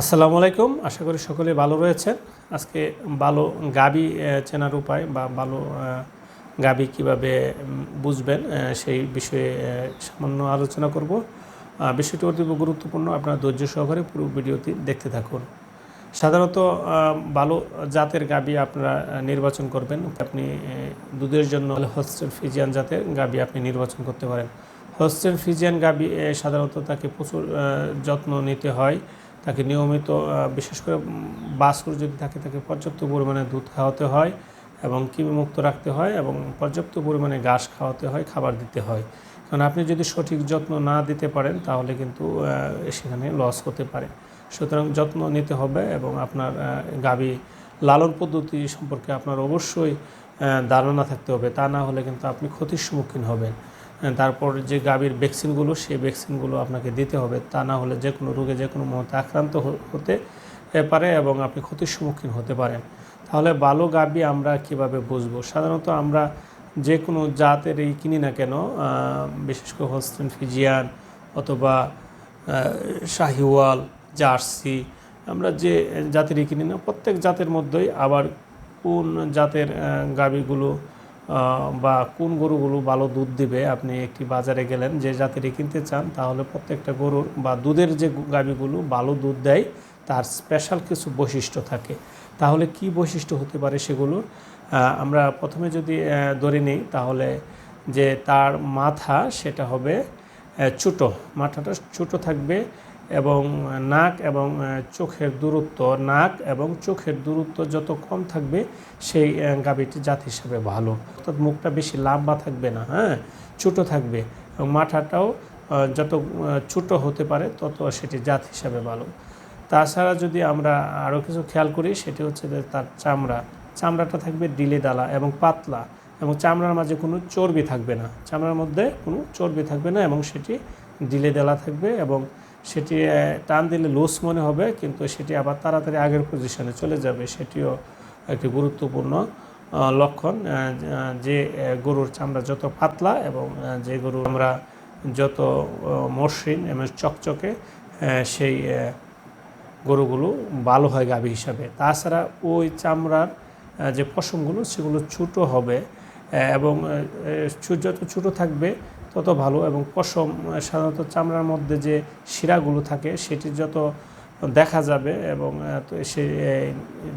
আসসালামু আলাইকুম। আশা করি সকলে ভালো রয়েছেন। আজকে ভালো গাবি চেনার উপায় বা ভালো গাবি কীভাবে বুঝবেন সেই বিষয়ে সামান্য আলোচনা করব। বিষয়টি অতীব গুরুত্বপূর্ণ। আপনারা ধৈর্য সহকারে পুরো ভিডিওটি দেখতে থাকুন। সাধারণত ভালো জাতের গাবি আপনারা নির্বাচন করবেন। আপনি দুধের জন্য হস্টেল ফিজিয়ান জাতের গাবি আপনি নির্বাচন করতে পারেন। হস্টেল ফিজিয়ান গাবি সাধারণত তাকে প্রচুর যত্ন নিতে হয়। তাকে নিয়মিত বিশেষ করে বাছুর যদি থাকে, তাকে পর্যাপ্ত পরিমাণে দুধ খাওয়াতে হয় এবং কৃমিমুক্ত রাখতে হয় এবং পর্যাপ্ত পরিমাণে ঘাস খাওয়াতে হয়, খাবার দিতে হয়। কারণ আপনি যদি সঠিক যত্ন না দিতে পারেন, তাহলে কিন্তু সেখানে লস হতে পারে। সুতরাং যত্ন নিতে হবে এবং আপনার গাবি লালন পদ্ধতি সম্পর্কে আপনার অবশ্যই ধারণা থাকতে হবে। তা না হলে কিন্তু আপনি ক্ষতির সম্মুখীন হবেন। তারপর যে গাভীর ভ্যাকসিনগুলো, সেই ভ্যাকসিনগুলো আপনাকে দিতে হবে। তা না হলে যে কোনো রোগে, যে কোনো মুহূর্তে আক্রান্ত হতে পারে এবং আপনি ক্ষতির সম্মুখীন হতে পারেন। তাহলে ভালো গাভী আমরা কীভাবে বুঝব? সাধারণত আমরা যে কোনো জাতের এই কিনি না কেন বিশেষ করে হোস্টেন ফিজিয়ান অথবা শাহিওয়াল, জার্সি, আমরা যে জাতেরই কিনি না, প্রত্যেক জাতের মধ্যেই আবার কোন জাতের গাভীগুলো বা কোন গরুগুলো ভালো দুধ দিবে, আপনি একটি বাজারে গেলেন, যে জাতেরই কিনতে চান, তাহলে প্রত্যেকটা গরুর বা দুধের যে গাভীগুলো ভালো দুধ দেয়, তার স্পেশাল কিছু বৈশিষ্ট্য থাকে। তাহলে কি বৈশিষ্ট্য হতে পারে সেগুলোর? আমরা প্রথমে যদি ধরে নিই, তাহলে যে তার মাথা, সেটা হবে ছোটো। মাথাটা ছোটো থাকবে এবং নাক এবং চোখের দূরত্ব, নাক এবং চোখের দূরত্ব যত কম থাকবে, সেই গাভীটি জাত হিসাবে ভালো। অর্থাৎ মুখটা বেশি লম্বা থাকবে না হ্যাঁ? ছোটো থাকবে। এবং মাথাটাও যত ছোটো হতে পারে, তত সেটি জাত হিসাবে ভালো। তাছাড়া যদি আমরা আরও কিছু খেয়াল করি, সেটি হচ্ছে তার চামড়া। চামড়াটা থাকবে ডিলে ডালা এবং পাতলা এবং চামড়ার মাঝে কোনো চর্বি থাকবে না। চামড়ার মধ্যে কোনো চর্বি থাকবে না এবং সেটি ডিলে ডালা থাকবে এবং সেটি টান দিলে লুজ মনে হবে, কিন্তু সেটি আবার তাড়াতাড়ি আগের পজিশনে চলে যাবে। সেটিও একটি গুরুত্বপূর্ণ লক্ষণ যে গরুর চামড়া যত পাতলা এবং যে গরু আমরা যত মসৃণ এবং চকচকে সেই গরুগুলো ভালো হয় গাভী হিসাবে। তাছাড়া ওই চামড়ার যে পশমগুলো, সেগুলো ছোটো হবে এবং যত ছোটো থাকবে তত ভালো এবং পশম সাধারণত চামড়ার মধ্যে যে শিরাগুলো থাকে সেটি যত দেখা যাবে এবং সে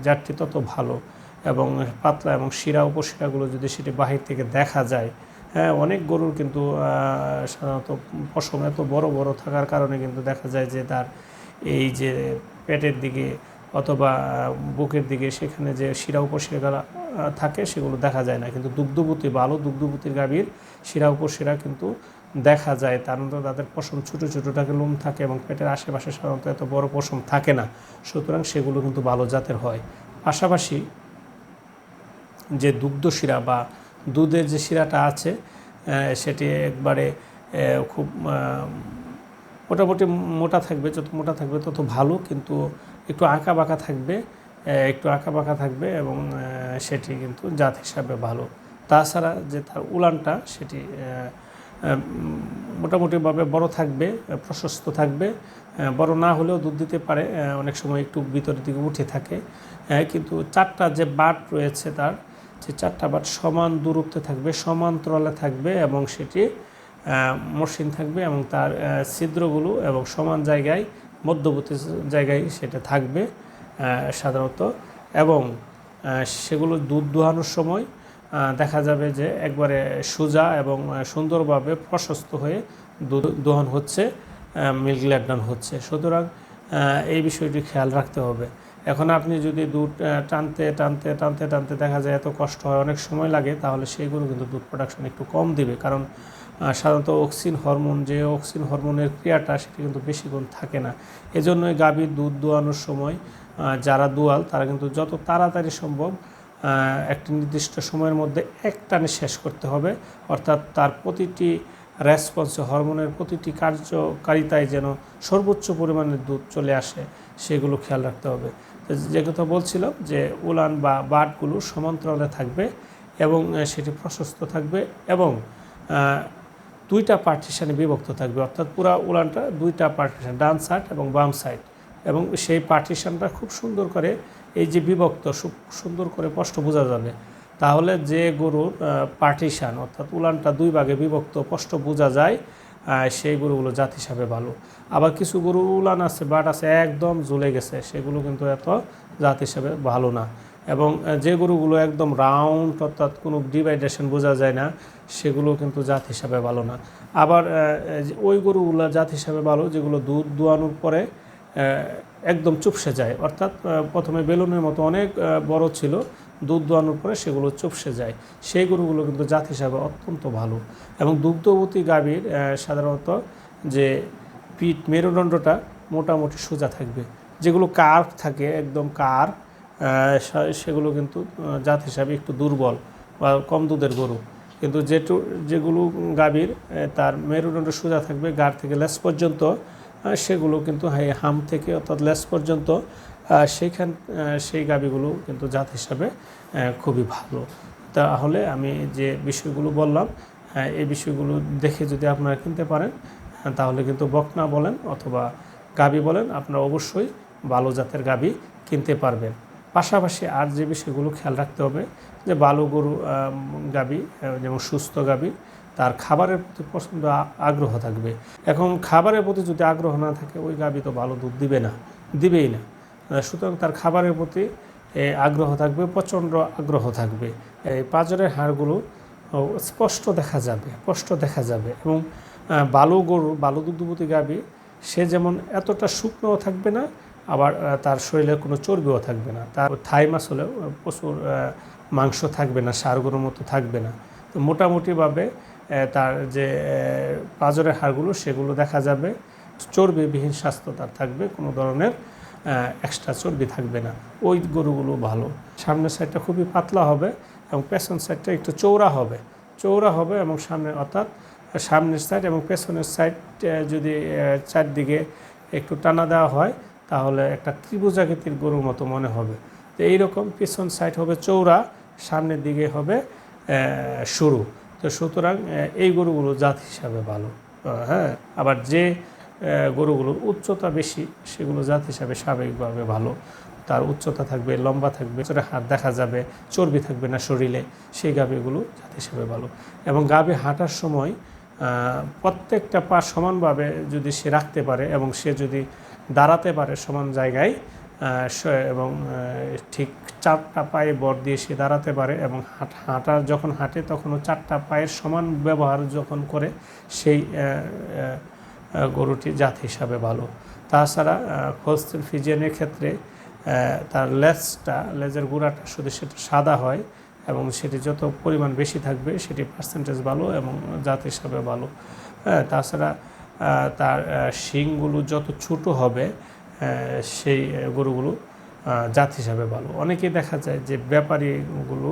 জাতটি তত ভালো এবং পাতলা এবং শিরা উপশিরাগুলো যদি সেটি বাহির থেকে দেখা যায় হ্যাঁ অনেক গরুর কিন্তু সাধারণত পশম এত বড় বড় থাকার কারণে কিন্তু দেখা যায় যে তার এই যে পেটের দিকে অথবা বুকের দিকে সেখানে যে শিরা উপশিরা থাকে সেগুলো দেখা যায় না। কিন্তু দুগ্ধবতী, ভালো দুগ্ধবতীর গাভীর শিরা উপশিরা কিন্তু দেখা যায়। তার মধ্যে তাদের পশম ছোটো ছোটো থাকে লোম থাকে এবং পেটের আশেপাশে সাধারণত এত বড় পশম থাকে না। সুতরাং সেগুলো কিন্তু ভালো জাতের হয়। পাশাপাশি যে দুগ্ধ শিরা বা দুধের যে শিরাটা আছে সেটি একবারে খুব মোটামুটি মোটা থাকবে। যত মোটা থাকবে তত ভালো, কিন্তু একটু আঁকা বাঁকা থাকবে একটু আঁকা বাঁকা থাকবে এবং সেটি কিন্তু জাত হিসাবে ভালো। তাছাড়া যে তার উলানটা সেটি মোটামুটিভাবে বড় থাকবে, প্রশস্ত থাকবে বড় না হলেও দুধ দিতে পারে অনেক সময় একটু ভিতরের দিকে উঠে থাকে কিন্তু চারটা যে বাট রয়েছে তার যে চারটা বাট সমান দূরত্বে থাকবে সমান্তরালে থাকবে এবং সেটি মসৃণ থাকবে এবং তার ছিদ্রগুলো এবং সমান জায়গায়, মধ্যবর্তী জায়গায় সেটা থাকবে সাধারণত এবং সেগুলো দুধ দোহানোর সময় দেখা যাবে যে একবারে সোজা এবং সুন্দরভাবে প্রশস্ত হয়ে দোহন হচ্ছে মিল্ক ল্যাকডাউন হচ্ছে। সুতরাং এই বিষয়টি খেয়াল রাখতে হবে। এখন আপনি যদি দুধ টানতে টানতে টানতে টানতে দেখা যায় এত কষ্ট হয়, অনেক সময় লাগে, তাহলে সেইগুলো কিন্তু দুধ প্রোডাকশন একটু কম দিবে। কারণ সাধারণত অক্সিন হরমোন যে অক্সিন হরমোনের ক্রিয়াটা সেটা কিন্তু বেশিক্ষণ থাকে না। এজন্যই গাভীর দুধ দোয়ানোর সময় যারা দোয়াল, তারা কিন্তু যত তাড়াতাড়ি সম্ভব একটি নির্দিষ্ট সময়ের মধ্যে এক টানে শেষ করতে হবে। অর্থাৎ তার প্রতিটি রেসপন্স হরমোনের প্রতিটি কার্যকারিতায় যেন সর্বোচ্চ পরিমাণে দুধ চলে আসে, সেগুলো খেয়াল রাখতে হবে। যে কথা বলছিলাম যে উলান বা বাটগুলো সমান্তরালে থাকবে এবং সেটি প্রশস্ত থাকবে এবং দুইটা পার্টিশানে বিভক্ত থাকবে। অর্থাৎ পুরা উলানটা দুইটা পার্টিশান ডান সাইড এবং বাম সাইড এবং সেই পার্টিশানটা খুব সুন্দর করে এই যে বিভক্ত সুন্দর করে স্পষ্ট বোঝা যাবে। তাহলে যে গরুর পার্টিশান অর্থাৎ উলানটা দুই ভাগে বিভক্ত, স্পষ্ট বোঝা যায় সেই গরুগুলো জাত হিসাবে ভালো। আবার কিছু গরু উলান আছে, বাট আছে একদম ঝুলে গেছে, সেগুলো কিন্তু এত জাত হিসাবে ভালো না। এবং যে গরুগুলো একদম রাউন্ড অর্থাৎ কোনো ডিভাইডেশন বোঝা যায় না, সেগুলো কিন্তু জাত হিসাবে ভালো না। আবার ওই গরুগুলো জাত হিসাবে ভালো, যেগুলো দুধ দোয়ানোর পরে একদম চুপসে যায়। অর্থাৎ প্রথমে বেলুনের মতো অনেক বড় ছিল, দুধ দোয়ানোর পরে সেগুলো চুপসে যায়। সেই গরুগুলো কিন্তু জাত হিসাবে অত্যন্ত ভালো। এবং দুগ্ধবতী গাভীর সাধারণত যে পিঠ মেরুদণ্ডটা মোটামুটি সোজা থাকবে। যেগুলো কার্ভ থাকে, একদম কার সেগুলো কিন্তু জাত হিসাবে একটু দুর্বল বা কম দুধের গরু। কিন্তু যেটু, যেগুলো গাভীর তার মেরুদণ্ড সোজা থাকবে গাড় থেকে লেস পর্যন্ত সেগুলো কিন্তু হাম থেকে অর্থাৎ লেস পর্যন্ত সেইখান সেই গাভীগুলো কিন্তু জাত হিসাবে খুবই ভালো। তাহলে আমি যে বিষয়গুলো বললাম এই বিষয়গুলো দেখে যদি আপনারা কিনতে পারেন তাহলে কিন্তু বকনা বলেন অথবা গাবি বলেন, আপনারা অবশ্যই ভালো জাতের গাবি কিনতে পারবেন। পাশাপাশি আর যে বিষয়গুলো খেয়াল রাখতে হবে, যে ভালো গরু গাবি যেমন সুস্থ গাবি তার খাবারের প্রতি পছন্দ আগ্রহ থাকবে। এখন খাবারের প্রতি যদি আগ্রহ না থাকে, ওই গাবি তো ভালো দুধ দিবে না, দিবেই না। সুতরাং তার খাবারের প্রতি আগ্রহ থাকবে, প্রচণ্ড আগ্রহ থাকবে। এই পাঁজরের হাড়গুলো স্পষ্ট দেখা যাবে, স্পষ্ট দেখা যাবে এবং বালু গরু, বালু দুগ্ধবতী গাবি, সে যেমন এতটা শুকনোও থাকবে না, আবার তার শরীরে কোনো চর্বিও থাকবে না। তার থাই মাসলে প্রচুর মাংস থাকবে না, সার গরুর মতো থাকবে না। তো মোটামুটিভাবে তার যে পাঁজরের হাড়গুলো, সেগুলো দেখা যাবে। চর্বিবিহীন স্বাস্থ্য তার থাকবে, কোনো ধরনের এক্সট্রা চর্বি থাকবে না। ওই গরুগুলো ভালো। সামনের সাইডটা খুবই পাতলা হবে এবং পেছন সাইডটা একটু চৌড়া হবে। চৌড়া হবে এবং সামনে, অর্থাৎ সামনের সাইড এবং পেছনের সাইড যদি চারদিকে একটু টানা দেওয়া হয়, তাহলে একটা ত্রিভুজাকৃতির গরুর মতো মনে হবে। তো এইরকম পেছন সাইড হবে চৌড়া সামনের দিকে হবে সরু। তো সুতরাং এই গরুগুলো জাত হিসাবে ভালো। হ্যাঁ? আবার যে গরুগুলোর উচ্চতা বেশি, সেগুলো জাত হিসাবে স্বাভাবিকভাবে ভালো। তার উচ্চতা থাকবে, লম্বা থাকবে ছোটো হাত দেখা যাবে, চর্বি থাকবে না শরীরে, সেই গাভীগুলো জাত হিসাবে ভালো। এবং গাভী হাঁটার সময় প্রত্যেকটা পা সমানভাবে যদি সে রাখতে পারে এবং সে যদি দাঁড়াতে পারে সমান জায়গায় এবং ঠিক চারটা পায়ে বর দিয়ে সে দাঁড়াতে পারে এবং হাঁট যখন হাঁটে তখনও চারটা পায়ের সমান ব্যবহার যখন করে সেই গরুটি জাত হিসাবে ভালো। তাছাড়া হোস্টেল ফিজিয়ানের ক্ষেত্রে তার লেজটা, লেজের গুঁড়াটা শুধু সেটা সাদা হয় এবং সেটি যত পরিমাণ বেশি থাকবে সেটি পার্সেন্টেজ ভালো এবং জাত হিসাবে ভালো। হ্যাঁ তাছাড়া তার শিংগুলো যত ছোট হবে সেই গরুগুলো জাত হিসাবে ভালো। অনেকেই দেখা যায় যে ব্যাপারীগুলো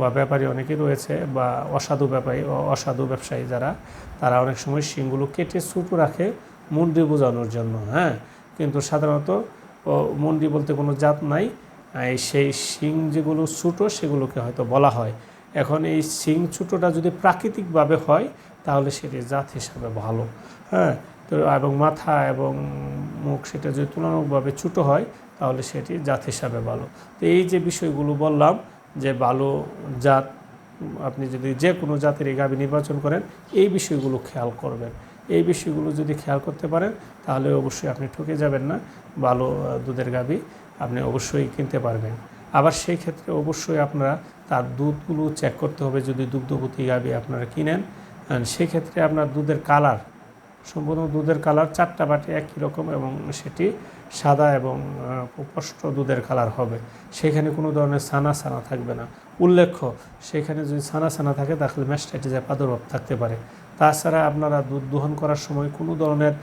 বা ব্যাপারী অনেকেই রয়েছে বা অসাধু ব্যাপারী অসাধু ব্যবসায়ী যারা, তারা অনেক সময় শিংগুলো কেটে ছোটো রাখে মুন্ডি বোঝানোর জন্য হ্যাঁ? কিন্তু সাধারণত মুন্ডি বলতে কোনো জাত নাই। সেই শিং যেগুলো ছোটো সেগুলোকে হয়তো বলা হয়। এখন এই শিং ছোটোটা যদি প্রাকৃতিকভাবে হয়, তাহলে সেটি জাত হিসাবে ভালো হ্যাঁ? তো এবং মাথা এবং মুখ সেটা যদি তুলনামূলকভাবে ছোটো হয়, তাহলে সেটি জাত হিসাবে ভালো। তো এই যে বিষয়গুলো বললাম, যে ভালো জাত, আপনি যদি যে কোনো জাতের এই গাভী নির্বাচন করেন, এই বিষয়গুলো খেয়াল করবেন। এই বিষয়গুলো যদি খেয়াল করতে পারেন, তাহলে অবশ্যই আপনি ঠকে যাবেন না। ভালো দুধের গাভী আপনি অবশ্যই কিনতে পারবেন। আবার সেই ক্ষেত্রে অবশ্যই আপনারা তার দুধগুলো চেক করতে হবে, যদি দুগ্ধবতী গাভী আপনারা কিনেন। সেক্ষেত্রে আপনার দুধের কালার সম্পূর্ণ দুধের কালার চারটা বাটি একই রকম এবং সেটি সাদা এবং স্পষ্ট দুধের কালার হবে। সেখানে কোনো ধরনের ছানা ছানা থাকবে না। উল্লেখ্য, সেখানে যদি ছানা ছানা থাকে তাহলে ম্যাস্টাইটিসের প্রাদুর্ভাব থাকতে পারে। তাছাড়া আপনারা দুধ দোহন করার সময় কোনো ধরনের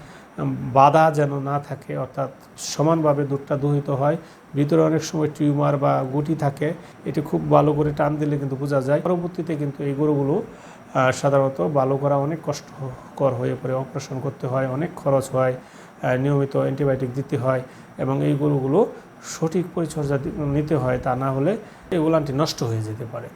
বাধা যেন না থাকে, অর্থাৎ সমানভাবে দুধটা দহিত হয়, ভিতরে অনেক সময় টিউমার বা গুটি থাকে, এটি খুব ভালো করে টান দিলে কিন্তু বোঝা যায়। পরবর্তীতে কিন্তু এই গরুগুলো সাধারণত ভালো করা অনেক কষ্টকর হয়ে পড়ে অপারেশন করতে হয়, অনেক খরচ হয় নিয়মিত অ্যান্টিবায়োটিক দিতে হয় এবং এই গরুগুলো সঠিক পরিচর্যা নিতে হয় তা না হলে এই উলানটি নষ্ট হয়ে যেতে পারে।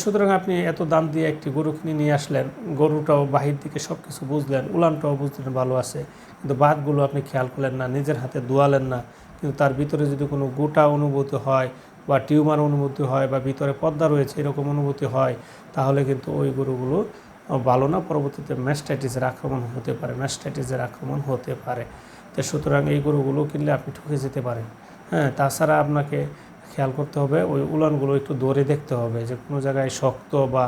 সুতরাং আপনি এত দাম দিয়ে একটি গরু কিনে নিয়ে আসলেন, গরুটাও বাহির দিকে সব কিছু বুঝলেন, উলানটাও বুঝলেন, ভালো আছে। কিন্তু বাতগুলো আপনি খেয়াল করলেন না, নিজের হাতে দোয়ালেন না। কিন্তু তার ভিতরে যদি কোনো গোটা অনুভূতি হয় বা টিউমার অনুভূতি হয় বা ভিতরে পদ্মা রয়েছে, এরকম অনুভূতি হয়, তাহলে কিন্তু ওই গরুগুলো ভালো না। পরবর্তীতে ম্যাস্টাইটিসের আক্রমণ হতে পারে ম্যাস্টাইটিসের আক্রমণ হতে পারে। তো সুতরাং এই গরুগুলো কিনলে আপনি ঠকে যেতে পারেন। হ্যাঁ তাছাড়া আপনাকে খেয়াল করতে হবে, ওই উলানগুলো একটু দৌড়ে দেখতে হবে যে কোনো জায়গায় শক্ত বা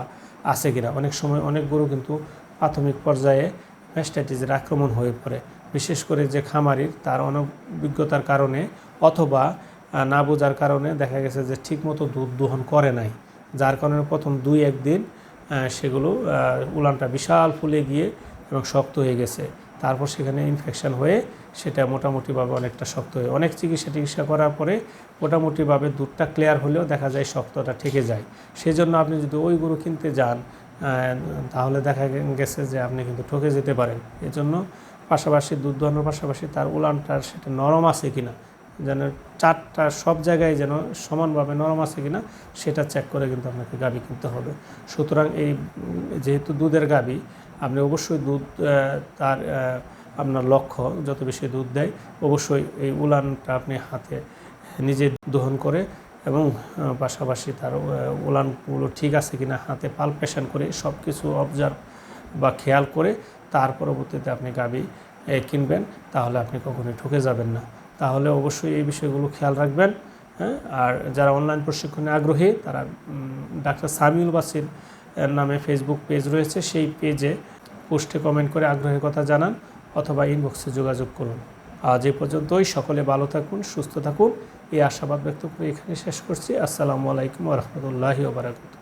আছে কিনা। অনেক সময় অনেক গরু কিন্তু প্রাথমিক পর্যায়ে ম্যাস্টাইটিসের আক্রমণ হয়ে পড়ে। বিশেষ করে যে খামারির তার অনভিজ্ঞতার কারণে অথবা না বোঝার কারণে দেখা গেছে যে ঠিকমতো দুধ দোহন করে নাই। যার কারণে প্রথম দুই একদিন সেগুলো উলানটা বিশাল ফুলে গিয়ে এবং শক্ত হয়ে গেছে। তারপর সেখানে ইনফেকশন হয়ে সেটা মোটামুটিভাবে অনেকটা শক্ত হয়ে অনেক চিকিৎসা টিকিৎসা করার পরে মোটামুটিভাবে দুধটা ক্লিয়ার হলেও দেখা যায় শক্তটা ঠেকে যায়। সেই জন্য আপনি যদি ওই গরু কিনতে যান তাহলে দেখা গেছে যে আপনি কিন্তু ঠকে যেতে পারেন। এজন্য পাশাপাশি দুধ দোহানোর পাশাপাশি তার উলানটার সেটা নরম আছে কিনা যেন চারটা সব জায়গায় যেন সমানভাবে নরম আছে কিনা, সেটা চেক করে কিন্তু আপনাকে গাবি কিনতে হবে। সুতরাং এই, যেহেতু দুধের গাবি, আপনি অবশ্যই দুধ তার আপনার লক্ষ্য যত বেশি দুধ দেয়, অবশ্যই এই উলানটা আপনি হাতে নিজে দহন করে এবং পাশাপাশি তার উলানগুলো ঠিক আছে কিনা হাতে পালপেশন করে সব কিছু অবজার্ভ বা খেয়াল করে তার পরবর্তীতে আপনি গাবি কিনবেন, তাহলে আপনি কখনোই ঠকে যাবেন না। তাহলে অবশ্যই এই বিষয়গুলো খেয়াল রাখবেন হ্যাঁ? আর যারা অনলাইন প্রশিক্ষণে আগ্রহী, তারা ডাক্তার সামিউল বাসির নামে ফেসবুক পেজ রয়েছে, সেই পেজে পোস্টে কমেন্ট করে আগ্রহের কথা জানান অথবা ইনবক্সে যোগাযোগ করুন। আজ এ পর্যন্তই, সকলে ভালো থাকুন, সুস্থ থাকুন। এই আশাবাদ ব্যক্ত করে এখানে শেষ করছি। আসসালামু আলাইকুম রহমতুল্লাহি ওবরাকাতুহ